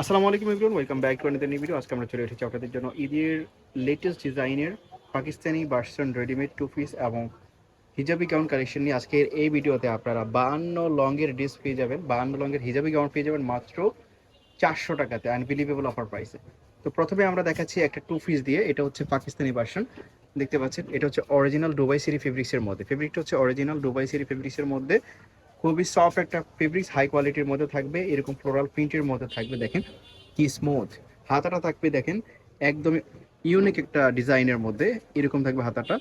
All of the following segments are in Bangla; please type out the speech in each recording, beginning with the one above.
আসসালামু আলাইকুম everyone welcome back to another new video আজকে আমরা চলে এসেছি আপনাদের জন্য ঈদের লেটেস্ট ডিজাইনের Pakistani version readymade two piece এবং হিজাবি গাউন কালেকশন নিয়ে আজকের এই ভিডিওতে আপনারা বাহান্ন লংয়ের ড্রেস পেয়ে যাবেন। বাহান্ন লংয়ের হিজাবি গাউন পেয়ে যাবেন মাত্র চারশো টাকাতে আনবিলিভেবল অফার প্রাইসে তো প্রথমে আমরা দেখাচ্ছি একটা টু পিস দিয়ে, এটা হচ্ছে পাকিস্তানি ভার্সন দেখতে পাচ্ছেন, এটা হচ্ছে অরিজিনাল দুবাই সিরি ফেব্রিক্সের মধ্যে। ফেব্রিকটা হচ্ছে অরিজিনাল দুবাই সিরি ফেব্রিক্সের মধ্যে। খুবই সফট একটা ফেব্রিক্স হাই কোয়ালিটির মধ্যে থাকবে, এরকম ফ্লোরাল প্রিন্টের মধ্যে থাকবে, দেখেন কি স্মুথ হাতাটা থাকবে, দেখেন, একদমই ইউনিক একটা ডিজাইনের মধ্যে এরকম থাকবে হাতাটা।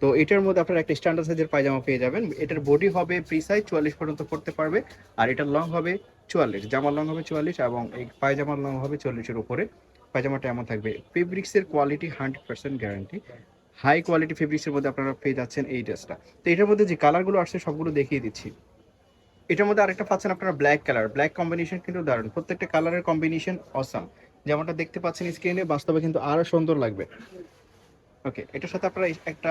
তো এটার মধ্যে আপনারা একটা স্ট্যান্ডার্ড সাইজের পায়জামা পেয়ে যাবেন। এটার বডি হবে ফ্রি সাইজ চুয়াল্লিশ পর্যন্ত পড়তে পারবে, আর এটার লং হবে চুয়াল্লিশ। জামার লং হবে চুয়াল্লিশ এবং এই পায়জামার লং হবে চল্লিশের উপরে। পায়জামাটা এমন থাকবে ফেব্রিক্সের quality hundred percent guarantee high quality ফেব্রিক্সের মধ্যে আপনারা পেয়ে যাচ্ছেন এই ড্রেসটা তো এটার মধ্যে যে কালারগুলো আসছে, সবগুলো দেখিয়ে দিচ্ছি। এটার মধ্যে আরেকটা পাচ্ছেন আপনারা ব্ল্যাক কালার ব্ল্যাক কম্বিনেশন কিন্তু দারুণ। প্রত্যেকটা কালারের কম্বিনেশন অসাম যেমনটা দেখতে পাচ্ছেন স্ক্রিনে বাস্তবে কিন্তু আরও সুন্দর লাগবে। ওকে এটার সাথে আপনারা একটা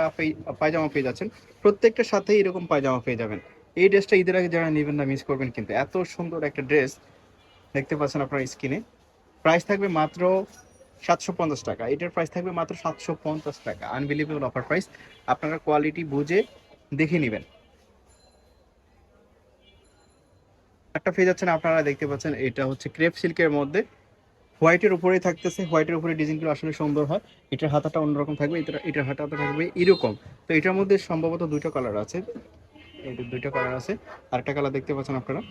পায়জামা পেয়ে যাচ্ছেন। প্রত্যেকটার সাথে এরকম পায়জামা পেয়ে যাবেন। এই ড্রেসটা ঈদের আগে যারা নেবেন না মিস করবেন কিন্তু। এত সুন্দর একটা ড্রেস দেখতে পাচ্ছেন আপনার স্ক্রিনে প্রাইস থাকবে মাত্র সাতশো পঞ্চাশ টাকা। এটার প্রাইস থাকবে মাত্র সাতশো পঞ্চাশ টাকা। আনবিলিভেবল অফার প্রাইস আপনারা কোয়ালিটি বুঝে দেখে নেবেন। একটা পেয়ে যাচ্ছেন আপনারা দেখতে পাচ্ছেন, এটা হচ্ছে ক্রেপ সিল্কের মধ্যে। হোয়াইটের উপরেই থাকতেছে, হোয়াইটের উপরে ডিজাইনগুলো আসলে সুন্দর হয়। এটার হাতাটা অন্যরকম থাকবে, এটার এটার হাতাটা থাকবে এরকম। তো এটার মধ্যে সম্ভবত দুটো কালার আছে। যে দুইটা কালার আছে, আরেকটা কালার দেখতে পাচ্ছেন আপনারা।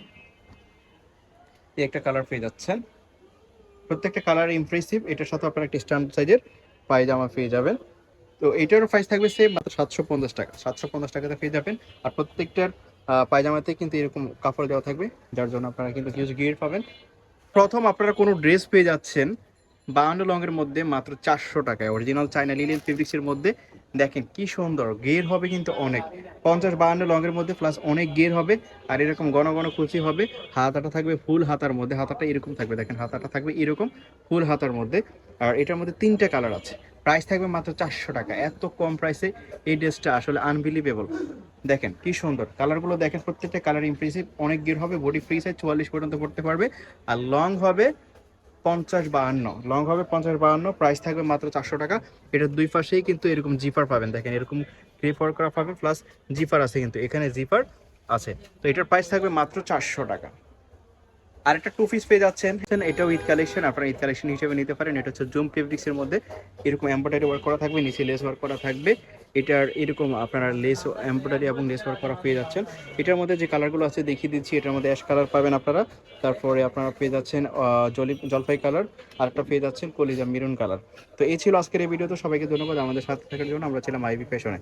এই একটা কালার পেয়ে যাচ্ছেন। প্রত্যেকটা কালার ইমপ্রেসিভ এটার সাথে আপনারা একটা স্ট্যান্ড সাইজের পায়জামা পেয়ে যাবেন। তো এটারও প্রাইস থাকবে সেম মাত্র সাতশো পঞ্চাশ টাকা। সাতশো পঞ্চাশ টাকাতে পেয়ে যাবেন। আর প্রত্যেকটার পায়জামাতে কিন্তু এরকম কাপড় দেওয়া থাকবে, যার জন্য আপনারা কিন্তু হিউজ গিয়ে পাবেন। প্রথম আপনারা কোনো ড্রেস পেয়ে যাচ্ছেন বাউন্ন লংয়ের মধ্যে মাত্র চারশো টাকায়। অরিজিনাল চাইনা লিলিয়ান ফেব্রিক্সের মধ্যে দেখেন কি সুন্দর, গের হবে কিন্তু অনেক। পঞ্চাশ বাউন্ন লংয়ের মধ্যে প্লাস অনেক গের হবে, আর এরকম ঘন ঘন কুচি হবে। হাতাটা থাকবে ফুল হাতার মধ্যে, হাতাটা এরকম থাকবে, দেখেন হাতাটা থাকবে এরকম ফুল হাতার মধ্যে। আর এটার মধ্যে তিনটা কালার আছে। প্রাইস থাকবে মাত্র চারশো টাকা, এত কম প্রাইসে এই ড্রেসটা আসলে আনবিলিভেবল দেখেন কি সুন্দর কালারগুলো দেখেন প্রত্যেকটা কালার ইমপ্রেসিভ অনেক গির হবে বডি ফ্রি সাইজ চুয়াল্লিশ পর্যন্ত পড়তে পারবে। আর লং হবে পঞ্চাশ বাহান্ন। লং হবে পঞ্চাশ বাহান্ন প্রাইস থাকবে মাত্র চারশো টাকা। এটার দুই পাশেই কিন্তু এরকম জিপার পাবেন। দেখেন, এরকম ক্রিপার করা পাবেন প্লাস জিপার আছে কিন্তু। এখানে জিপার আছে। তো এটার প্রাইস থাকবে মাত্র চারশো টাকা। আর একটা টু পিস পেয়ে যাচ্ছেন। এটাও ঈদ কালেকশন আপনারা ঈদ কালেকশন হিসেবে নিতে পারেন। এটা হচ্ছে জুম ফেব্রিক্সের মধ্যে। এরকম এম্ব্রয়ডারি ওয়ার্ক করা থাকবে, নিচে লেস ওয়ার্ক করা থাকবে। এটার এরকম আপনারা লেস এমব্রয়ডারি এবং লেস ওয়ার্ক করা পেয়ে যাচ্ছেন। এটার মধ্যে যে কালারগুলো আছে দেখিয়ে দিচ্ছি, এটার মধ্যে অ্যাশ কালার পাবেন আপনারা। তারপরে আপনারা পেয়ে যাচ্ছেন জলি, জলপাই কালার আর একটা পেয়ে যাচ্ছেন কলিজা মেরুন কালার তো এই ছিল আজকের এই ভিডিও তো সবাইকে ধন্যবাদ আমাদের সাথে থাকার জন্য। আমরা ছিলাম আইবি ফ্যাশনে